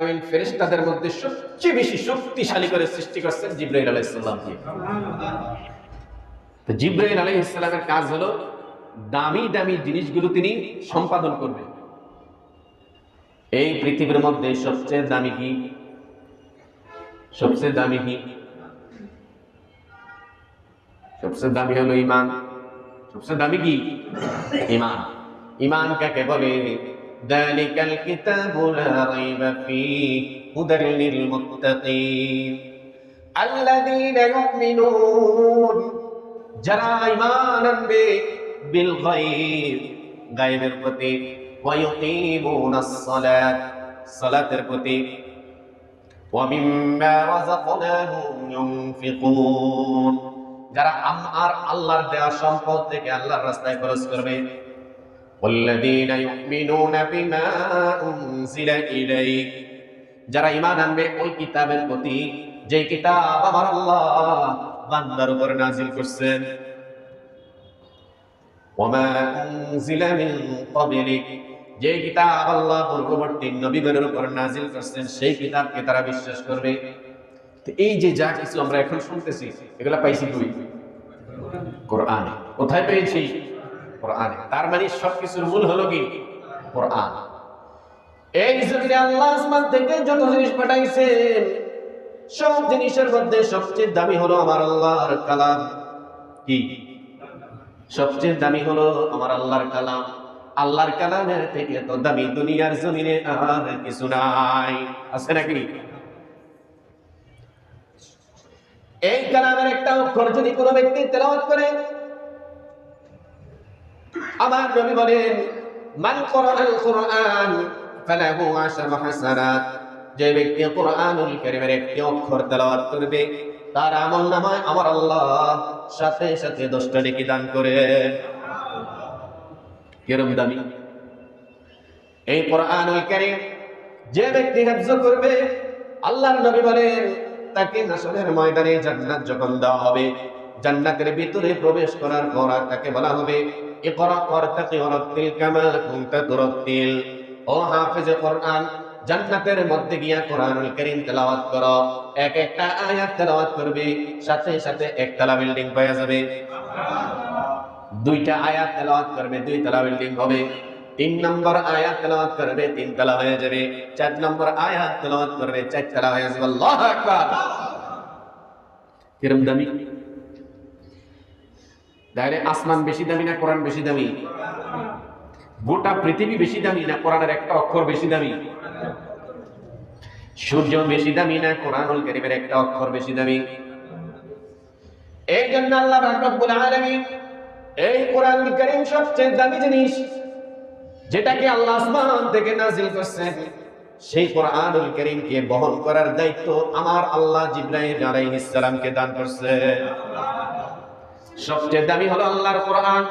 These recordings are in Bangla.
ফেরেশতাদের মধ্যে সবচেয়ে বেশি শক্তিশালী করে সৃষ্টি করছেন জিব্রাইল আলাইহিসসালামকে তো জিব্রাইল আলাইহিসসালামের কাজ হলো দামি দামি জিনিসগুলো তিনি সম্পাদন করবেন। এই পৃথিবীর মধ্যে সবচেয়ে দামি কি? সবচেয়ে দামি কি? সবচেয়ে দামি হলো ইমান। সবচেয়ে দামি কি? ইমান। ইমান কাকে বলে? ذلك الكتاب لا ريب فيه هدى للمتقين الذين يؤمنون যারা ইমান আনবে বিল গায়ব গায়বের প্রতি ওয়ায়ুকিমুনাস সালাত সালাতের প্রতি ومما رزقناهم ينفقون যারা আমার আল্লাহর দেওয়া সম্পদ থেকে আল্লাহর রাস্তায় খরচ করবে والذين يؤمنون بما أنزل إليك যারা ঈমান আনবে ওই কিতাবের প্রতি যে কিতাব আমার আল্লাহ বান্দার উপর নাজিল করছেন ওমা উনজিলা মিন ক্বাবলিক যে কিতাব আল্লাহ পূর্ববর্তী নবীগণের উপর নাজিল করছেন সেই কিতাবকে তারা বিশ্বাস করবে তো এই যে যা কিছু আমরা এখন শুনতেছি এগুলা পাইছি কই কোরআনে কোথায় পেয়েছি কোরআনে। তার মানে সবকিছুর মূল হলো কি? কোরআন। এই আল্লাহ আসমান থেকে যত জিনিস সব জিনিসের মধ্যে সবচেয়ে দামি হলো আমার আল্লাহর কালাম। কি? সবচেয়ে দামি হলো আমার আল্লাহর কালাম। আল্লাহর কালামের থেকে তো দামি দুনিয়ার জমিনে আর কিছু নাই। আছে নাকি? এই কালামের একটা অক্ষর যদি কোনো ব্যক্তি তেলাওয়াত করে আমার নবী বলেন, মান কোরআন কোরআন ফালাহু আশরু হাসানাত। যে ব্যক্তি কোরআনুল কারীমের একটি অক্ষর তেলাওয়াত করবে, তার আমল নামায় আমার আল্লাহ সাথে সাথে দশটা নেকি দান করে। কিরম দামি? এই কোরআনুল কারীম যে ব্যক্তি হেফজ করবে, আল্লাহর নবী বলেন, তাকে হাসরের ময়দানে জান্নাত যখন দেওয়া হবে, জান্নাতের ভিতরে প্রবেশ করার পর তাকে বলা হবে দুইটা আয়াত তেলাওয়াত করবে দুই তলা বিল্ডিং হবে। তিন নম্বর আয়াত তেলাওয়াত করবে তিন তলা হয়ে যাবে। চার নম্বর আয়াত তেলাওয়াত করবে চার তলা হয়ে যাবে। কিরম দামি? তাহলে আসমান বেশি দামি না কোরআন বেশি দামি? গোটা পৃথিবী বেশি দামি না কোরআনের একটা অক্ষর বেশি দামি? সূর্য বেশি দামি না কোরআনুল কারীমের একটা অক্ষর বেশি দামি? এই জন্য আল্লাহ রব্বুল আলামিন এই কোরআনুল কারীম সবচেয়ে দামি জিনিস যেটাকে আল্লাহ আসমান থেকে নাজিল করছেন সেই কোরআনুল কারীমকে বহন করার দায়িত্ব আমার আল্লাহ জিব্রাইল আলাইহিস সালামকে দান করছে। সবচেয়ে দামি হলো আল্লাহর কোরআন।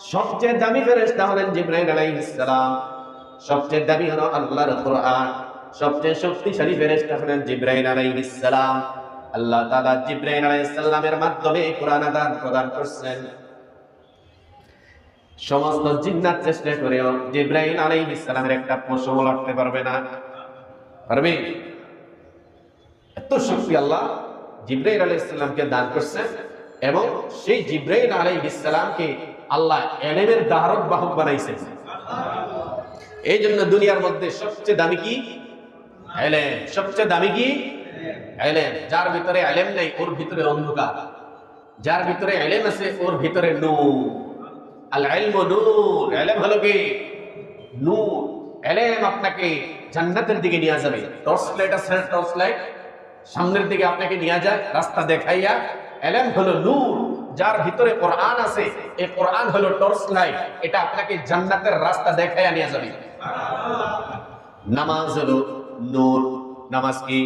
সবচেয়ে দামি ফেরেশতা হলেন জিব্রাইল আলাইহিস সালাম। সবচেয়ে দামি হলো আল্লাহর কোরআন। সবচেয়ে শক্তিশালী ফেরেশতা হলেন জিব্রাইল আলাইহিস সালাম। আল্লাহ তাআলা জিব্রাইল আলাইহিস সালামের মাধ্যমে কোরআন আদান প্রদান করছেন। সমস্ত জিন্নাত চেষ্টা করেও জিব্রাইল আলাইহিস সালামের একটা পশম লড়তে পারবে না। পারবে? এত শক্তি আল্লাহ জিব্রাইল আলাইহিস সালামকে দান করছেন। এবং সেই জিব্রাইল আলাই সালামকে আল্লাহ এলেমের দাহরক বাহক বানাইছেন। এই জন্য দুনিয়ার মধ্যে সবচেয়ে দামি কি? এলেম। সবচেয়ে দামি কি? এলেম। যার ভিতরে এলেম নেই, ওর ভিতরে অন্ধকার। যার ভিতরে এলেম আছে, ওর ভিতরে নূর। আল এলেম আপনাকে জান্নাতের দিকে নিয়ে যাবে। টর্চ লাইট আছে, টর্চ লাইট। সামনের দিকে আপনাকে নিয়ে যায়, রাস্তা দেখাইয়া এলেম হলো নূর, যার ভিতরে কোরআন আছে। এই কোরআন হলো টর্চ লাইট। এটা আপনাকে জান্নাতের রাস্তা দেখাইয়া নিয়ে যাবে। নামাজ হলো নূর। নামাজ কি?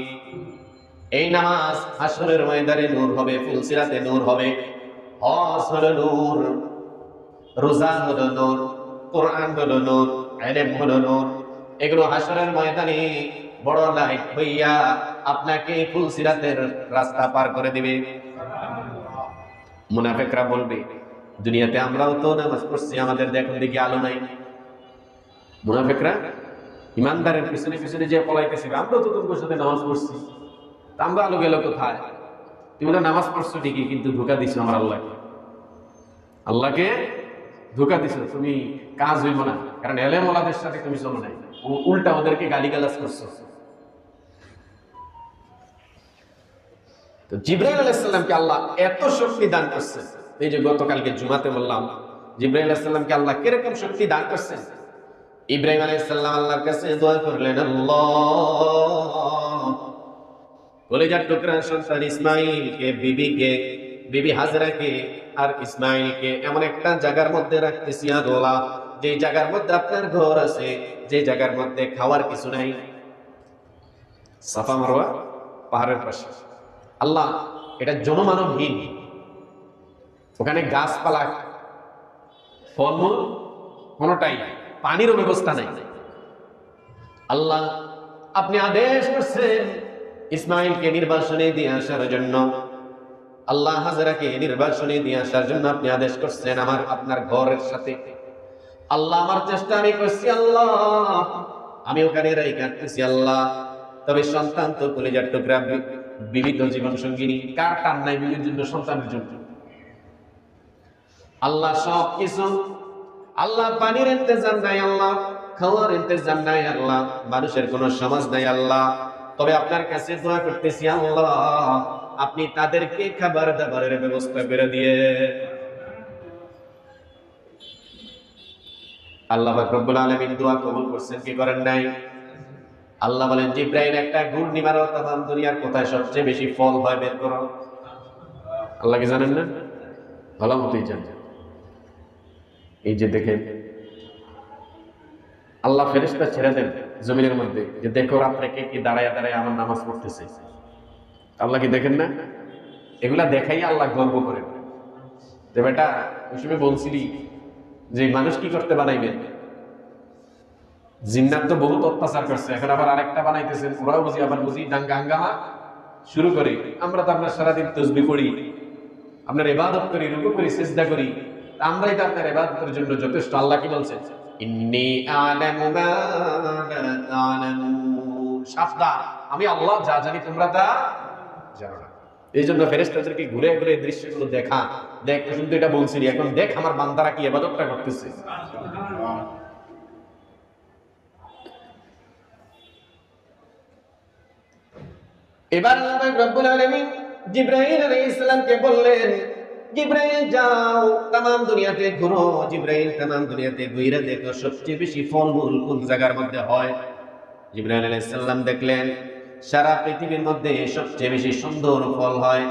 এই নামাজ হাসরের ময়দানে নূর হবে, ফুলসিরাতে নূর হবে। হজ হলো নূর। রোজা হলো নূর। কোরআন হলো নূর। এলেম হলো নূর। এগুলো হাসরের ময়দানে বড় লাইট হইয়া আপনাকে ফুলসিরাতের রাস্তা পার করে দিবে। মুনাফেকরা বলবে, দুনিয়াতে আমরাও তো নামাজ পড়ছি, আমাদের দেখুন দেখি আলো নাই। মুনাফেকরা ইমানদারের পিছনে পিছনে যে পলাইতেছি আমরা তো তোমার সাথে নামাজ পড়ছি আমরা আলো গেল কোথায়? তুমি তো নামাজ পড়ছো ঠিকই, কিন্তু ধোকা দিছো আমার আল্লাহকে। আল্লাহকে ধোকা দিছো, তুমি কাজ হইব না, কারণ এলেম ওলাদের সাথে তুমি চলো নাই। উল্টা ওদেরকে গালিগালাজ করছ। তো জিব্রাইল আলাইসাল্লামকে আল্লাহ এত শক্তি দান করছে এই যে গতকালকে জুমাতে বললাম, জিব্রাইল আলাইসাল্লামকে আল্লাহ কীরকম শক্তি দান করছেন? ইব্রাহিম আলাইসাল্লাম আল্লাহর কাছে দোয়া করলেন, আল্লাহ কলেজার টুকরা সন্তান ইসমাইলকে, বিবিকে, বিবি হাজরাকে আর ইসমাইলকে এমন একটা জায়গার মধ্যে রাখতেছি আদোলা, যে জায়গার মধ্যে আপনার ঘর আছে, যে জায়গার মধ্যে খাওয়ার কিছু নাই। সাফা মারওয়া পাহাড়ের পাশে। আল্লাহ, এটা জনমানবহীন। ওখানে গাছপালা, ফলমূল কোনোটাই পানিরও ব্যবস্থা নাই। আল্লাহ, আপনি আদেশ করছেন ইসমাইলকে নির্বাসনে দিয়ে আসার জন্য। আল্লাহ হাজারাকে নির্বাসনে দিয়ে আসার জন্য আপনি আদেশ করছেন আমার, আপনার ঘরের সাথে। আল্লাহ, আমার চেষ্টা আমি করছি, আল্লাহ। আমি ওখানে রাই কাটতেছি আল্লাহ। তবে সন্তান তো কলেজার টুকরা বিবিধ জীবন সঙ্গিনী কার টান নাই বিবির জন্য সন্তানের জন্য। আল্লাহ সব কিছু, আল্লাহ পানির ইন্তজাম নাই আল্লাহ, খাওয়ার ইন্তজাম নাই আল্লাহ, মানুষের কোনো সমাজ নাই আল্লাহ। তবে আপনার কাছে দোয়া করতেছি আল্লাহ, আপনি তাদেরকে খাবার দাবারের ব্যবস্থা করে দিয়ে। আল্লাহ রব্বুল আলামিন দোয়া কবুল করছেন, কি করেন নাই? আল্লাহ বলেন যে জিব্রাইল, একটা ঘূর্ণি মারো তাম দুনিয়ার কোথায় সবচেয়ে বেশি ফল হয় বের করো। আল্লাহ কি জানেন না? ভালো মতোই জানেন। এই যে দেখেন, আল্লাহ ফেরেশতা ছেড়ে দেন জমিনের মধ্যে, যে দেখো রাত্রে কে কি দাঁড়ায় দাঁড়ায় আমার নামাজ পড়তেছে। আল্লাহ কি দেখেন না? এগুলা দেখাই আল্লাহ গর্ব করেন। তো বেটা, ওই সময় বলছিলি যে মানুষ কি করতে বানাইবেন জিন্নাত তো বহুত অত্যাচার করছে। এখন আবার আরেকটা বানাইতেছেন, ওরাও বুঝি আবার বুঝি দাঙ্গা হাঙ্গামা শুরু করে। আমরা তো আপনার সারাদিন তসবি করি আপনার এবাদত করি, রুকু করি চেষ্টা করি। আমরাই তো আপনার এবাদতের জন্য যথেষ্ট। আল্লাহ কি বলছেন? আমি আল্লাহ যা জানি তোমরা তা জানো না। এই জন্য ফেরেস্তাদেরকে ঘুরে ঘুরে এই দৃশ্যগুলো দেখা। দেখ শুধু এটা বলছিলি এখন দেখ আমার বান্দারা কি এবাদতটা করতেছে। এবার আল্লাহ আলামিন জিব্রাইল আলাইহিস সালামকে বললেন, জিব্রাইল, যাও। দুনিয়াতে ঘুরো। জিব্রাইল দুনিয়াতে ঘুরে দেখো সবচেয়ে বেশি ফলমূল কোন জায়গার মধ্যে হয়। জিব্রাইল আলাইহিস সালাম দেখলেন, সারা পৃথিবীর মধ্যে সবচেয়ে বেশি সুন্দর ফল হয়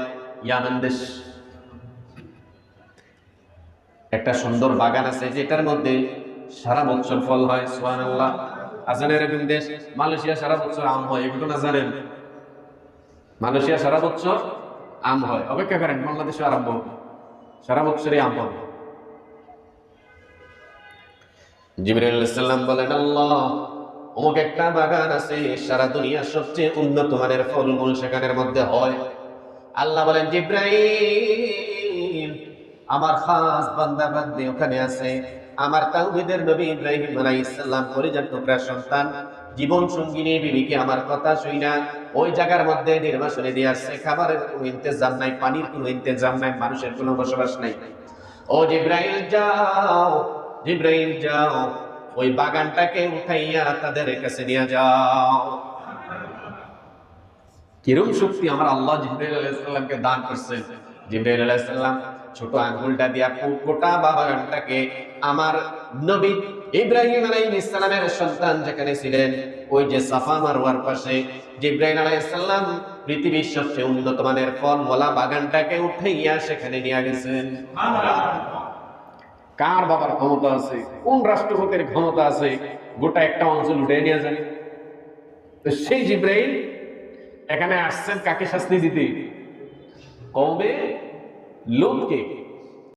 ইয়ামান দেশ। একটা সুন্দর বাগান আছে যেটার মধ্যে সারা বছর ফল হয়, সুবহানাল্লাহ। আজান এরকম দেশ, মালয়েশিয়া সারা বছর আম হয়, এগুলো না জানেন? মালয়েশিয়া সারা বছর আম হয়। অপেক্ষা করেন, বাংলাদেশে আরম্ভ হবে সারা বছরই আম হবে। বলেন, আল্লাহ, অমুক একটা বাগান আছে, সারা সবচেয়ে উন্নত মানের ফলমূল সেখানের মধ্যে হয়। আল্লাহ বলেন, জিব্রাইল, আমার খাস বান্দা বান্দি ওখানে আছে। আমার তাওহীদের নবী ইব্রাহিম আলাইহিস সালাম পরিজাত টুকরা সন্তান জীবন সঙ্গিনী বিবিকে আমার কথা শুই না। ওই জায়গার মধ্যে নির্বাসনে দিয়ে আসছে। খাবারের কোনো ইন্তজাম নাই, পানির কোনো ইন্তজাম নাই, মানুষের কোনো বসবাস নাই। ও জিব্রাইল, যাও জিব্রাইল, যাও। ওই বাগানটাকে উঠাইয়া তাদের কাছে নিয়ে যাও। কিরম শক্তি আমার আল্লাহ জিব্রাইল আলাইহিসসালামকে দান করছেন জিব্রাইল আলাইহিসসালাম ছোট আঙ্গুলটা দিয়া গোটা বাগানটাকে আমার নবী ইব্রাহিম আলাইহিস সালামের সন্তান যেখানে ছিলেন, ওই যে সাফা মারওয়ার পাশে। জিব্রাইল আলাইহিস সালাম পৃথিবীর সবচেয়ে উন্নত মানের ফলওয়ালা বাগানটাকে উঠে উঠাইয়া সেখানে নিয়ে গেছেন। কার বাবার ক্ষমতা আছে? কোন রাষ্ট্রপতির ক্ষমতা আছে? গোটা একটা অঞ্চল উঠে নিয়ে যান। তো সেই জিব্রাইল এখানে আসছেন কাকে শাস্তি দিতে? কমবে लूत के